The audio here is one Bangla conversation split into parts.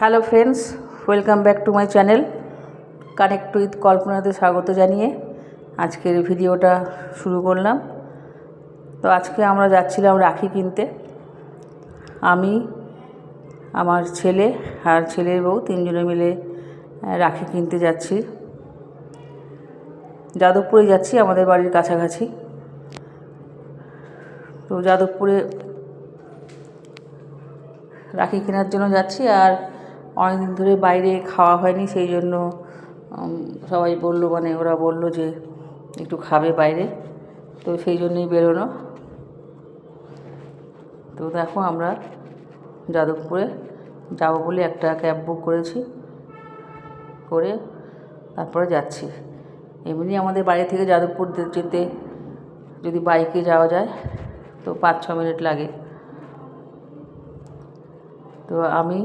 Hello friends welcome back to my channel connect with কল্পনাতে স্বাগত জানিয়ে আজকের ভিডিওটা শুরু করলাম। তো আজকে আমরা যাচ্ছিলাম রাখি কিনতে। আমি, আমার ছেলে আর ছেলের বউ তিনজনে মিলে রাখি কিনতে যাচ্ছি। যাদবপুরে যাচ্ছি, আমাদের বাড়ির কাছাকাছি। তো যাদবপুরে রাখি কেনার জন্য যাচ্ছি আর অনেকদিন ধরে বাইরে খাওয়া হয়নি, সেই জন্য সবাই বলল মানে ওরা বলল যে একটু খাবে বাইরে। তো সেই জন্যই বেরোনো। তো দেখো আমরা যাদবপুরে যাব বলে একটা ক্যাব বুক করেছি, করে তারপরে যাচ্ছি। এমনি আমাদের বাড়ি থেকে যাদবপুর যেতে, যদি বাইকে যাওয়া যায়, তো পাঁচ ছ মিনিট লাগে। তো আমি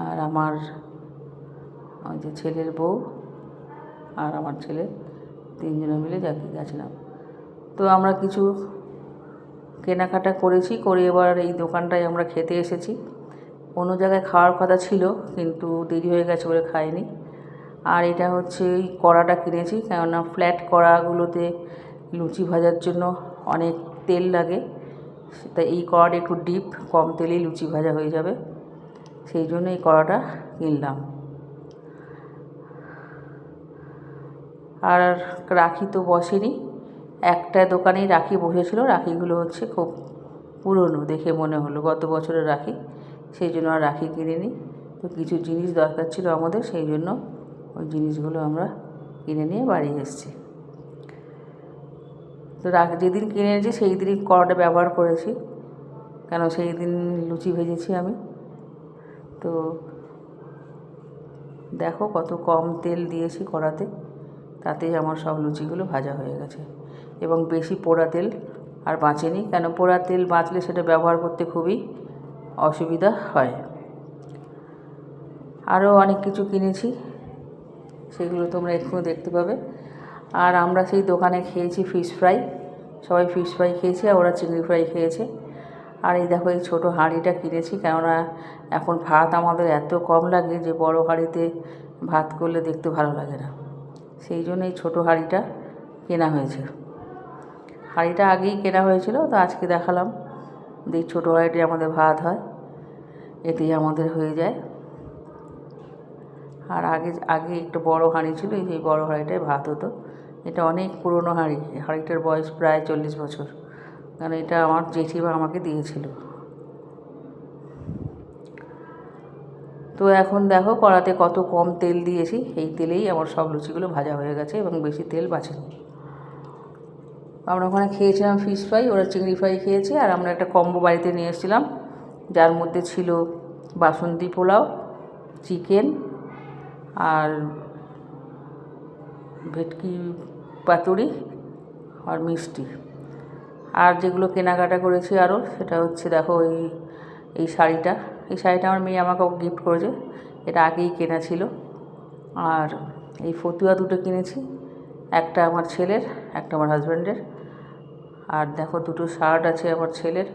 আর আমার ওই যে ছেলের বউ আর আমার ছেলে তিনজনে মিলে যাকে গেছিলাম। তো আমরা কিছু কেনাকাটা করেছি, করে এবার এই দোকানটায় আমরা খেতে এসেছি। অন্য জায়গায় খাওয়ার কথা ছিল, কিন্তু দেরি হয়ে গেছে বলে খাইনি। আর এটা হচ্ছে এই কড়াটা কিনেছি, কেননা ফ্ল্যাট কড়াগুলোতে লুচি ভাজার জন্য অনেক তেল লাগে। তাই এই কড়াটা একটু ডিপ কম তেলেই লুচি ভাজা হয়ে যাবে। সেই জন্য এই কড়াটা কিনলাম। আর রাখি তো বসেনি। একটা দোকানেই রাখি বসেছিল। রাখিগুলো হচ্ছে খুব পুরনো দেখে মনে হলো, গত বছরের রাখি। সেই জন্য আর রাখি কিনিনি। তো কিছু জিনিস দরকার ছিল আমাদের, সেই জন্য ওই জিনিসগুলো আমরা কিনে নিয়ে বাড়ি এসেছি। তো রাখ, যেদিন কিনে এনেছি সেই দিনই কড়াটা ব্যবহার করেছি। কেন সেই দিন লুচি ভেজেছি আমি। তো দেখো কত কম তেল দিয়েছি কড়াতে তাতেই আমার সব লুচিগুলো ভাজা হয়ে গেছে। এবং বেশি পোড়া তেল আর বাঁচেনি, কেন পোড়া তেল বাঁচলে সেটা ব্যবহার করতে খুবই অসুবিধা হয়। আরও অনেক কিছু কিনেছি, সেগুলো তোমরা এক্ষুনি দেখতে পাবে। আর আমরা সেই দোকানে খেয়েছি ফিশ ফ্রাই সবাই ফিশ ফ্রাই খেয়েছে আর ওরা চিংড়ি ফ্রাই খেয়েছে। আর এই দেখো, এই ছোটো হাঁড়িটা কিনেছি, কেননা এখন ভাত আমাদের এত কম লাগে যে বড় হাঁড়িতে ভাত করলে দেখতে ভালো লাগে না। সেই জন্য এই ছোটো হাঁড়িটা কেনা হয়েছে। হাঁড়িটা আগেই কেনা হয়েছিল, তো আজকে দেখালাম। যে ছোটো হাঁড়িটি আমাদের ভাত হয়, এতেই আমাদের হয়ে যায়। আর আগে আগে একটু বড় হাঁড়ি ছিল, এই যে বড় হাঁড়িটায় ভাত হতো। এটা অনেক পুরনো হাঁড়ি হাঁড়িটার বয়স প্রায় চল্লিশ বছর। কারণ এটা আমার জেঠিমা আমাকে দিয়েছিল। তো এখন দেখো কড়াতে কত কম তেল দিয়েছি, এই তেলেই আমার সব লুচিগুলো ভাজা হয়ে গেছে এবং বেশি তেল বাঁচেনি। আমরা ওখানে খেয়েছিলাম ফিশ ফ্রাই ওরা চিংড়ি ফ্রাই খেয়েছে আর আমরা একটা কম্বো বাড়িতে নিয়ে এসেছিলাম, যার মধ্যে ছিল বাসন্তী পোলাও চিকেন আর ভেটকি পাতুরি আর মিষ্টি। আর যেগুলো কেনাকাটা করেছি আরও, সেটা হচ্ছে দেখো এই এই শাড়িটা। এই শাড়িটা আমার মেয়ে আমাকে গিফট করেছে, এটা আগেই কেনা ছিল। আর এই ফতুয়া দুটো কিনেছি, একটা আমার ছেলের, একটা আমার হাজব্যান্ডের আর দেখো দুটো শার্ট আছে আমার ছেলের।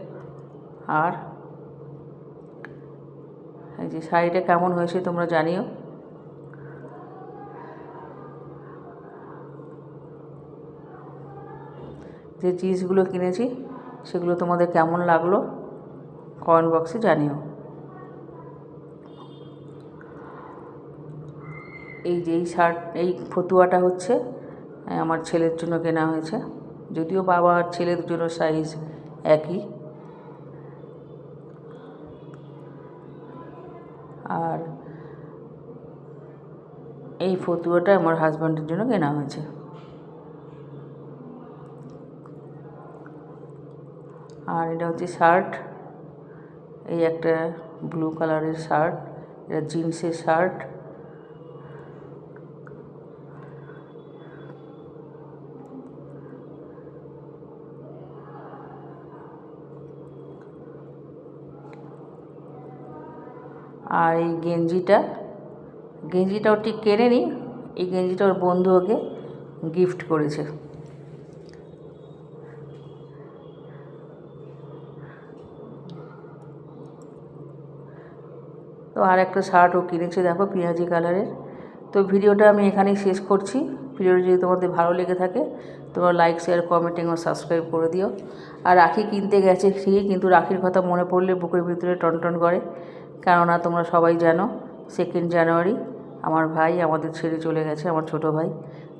আর এই যে শাড়িটা কেমন হয়েছে তোমরা জানিও। যে জিনিসগুলো কিনেছি, সেগুলো তোমাদের কেমন লাগল কমেন্ট বক্সে জানিও। এই যে এই শার্ট, এই ফতুয়াটা হচ্ছে আমার ছেলের জন্য কেনা হয়েছে। যদিও বাবা আর ছেলে দুজনের সাইজ একই। আর এই ফতুয়াটা আমার হাজব্যান্ডের জন্য কেনা হয়েছে। আর এটা হচ্ছে শার্ট। এই একটা ব্লু কালারের শার্ট, এটা জিন্সের শার্ট। আর এই গেঞ্জিটা গেঞ্জিটাও ঠিক কেনেনি, এই গেঞ্জিটা ওর বন্ধু ওকে গিফট করেছে। তো আর একটা শার্টও কিনেছে, দেখো পেঁয়াজি কালারের। তো ভিডিওটা আমি এখানেই শেষ করছি। ভিডিওটা যদি তোমাদের ভালো লেগে থাকে, তোমরা লাইক শেয়ার কমেন্টিং ও সাবস্ক্রাইব করে দিও। আর রাখি কিনতে গেছে ঠিকই কিন্তু রাখির কথা মনে পড়লে বুকের ভিতরে টনটন করে। কেননা তোমরা সবাই জানো সেকেন্ড জানুয়ারি আমার ভাই আমাদের ছেড়ে চলে গেছে, আমার ছোট ভাই।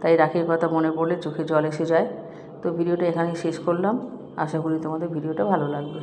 তাই রাখির কথা মনে পড়লে চোখে জল এসে যায়। তো ভিডিওটা এখানেই শেষ করলাম। আশা করি তোমাদের ভিডিওটা ভালো লাগবে।